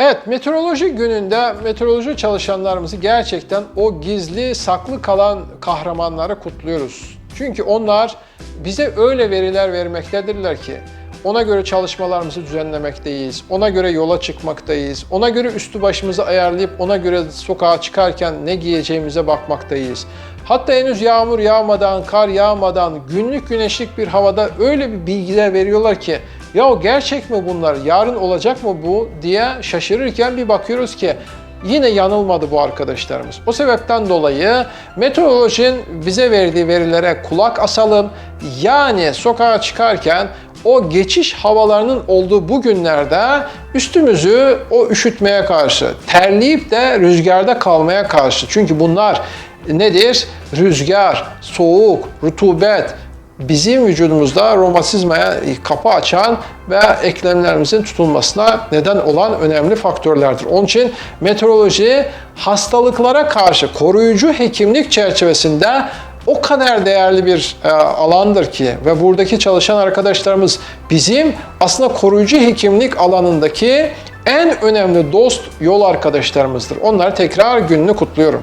Evet, meteoroloji gününde meteoroloji çalışanlarımızı gerçekten o gizli, saklı kalan kahramanları kutluyoruz. Çünkü onlar bize öyle veriler vermektedirler ki ona göre çalışmalarımızı düzenlemekteyiz, ona göre yola çıkmaktayız, ona göre üstü başımızı ayarlayıp ona göre sokağa çıkarken ne giyeceğimize bakmaktayız. Hatta henüz yağmur yağmadan, kar yağmadan, günlük güneşlik bir havada öyle bir bilgiler veriyorlar ki ya gerçek mi bunlar, yarın olacak mı bu diye şaşırırken bir bakıyoruz ki yine yanılmadı bu arkadaşlarımız. O sebepten dolayı meteorolojinin bize verdiği verilere kulak asalım. Yani sokağa çıkarken o geçiş havalarının olduğu bu günlerde üstümüzü o üşütmeye karşı, terleyip de rüzgarda kalmaya karşı. Çünkü bunlar nedir? Rüzgar, soğuk, rutubet, bizim vücudumuzda romatizmaya kapı açan ve eklemlerimizin tutulmasına neden olan önemli faktörlerdir. Onun için meteoroloji hastalıklara karşı koruyucu hekimlik çerçevesinde o kadar değerli bir e, alandır ki ve buradaki çalışan arkadaşlarımız bizim aslında koruyucu hekimlik alanındaki en önemli dost yol arkadaşlarımızdır. Onlara tekrar gününü kutluyorum.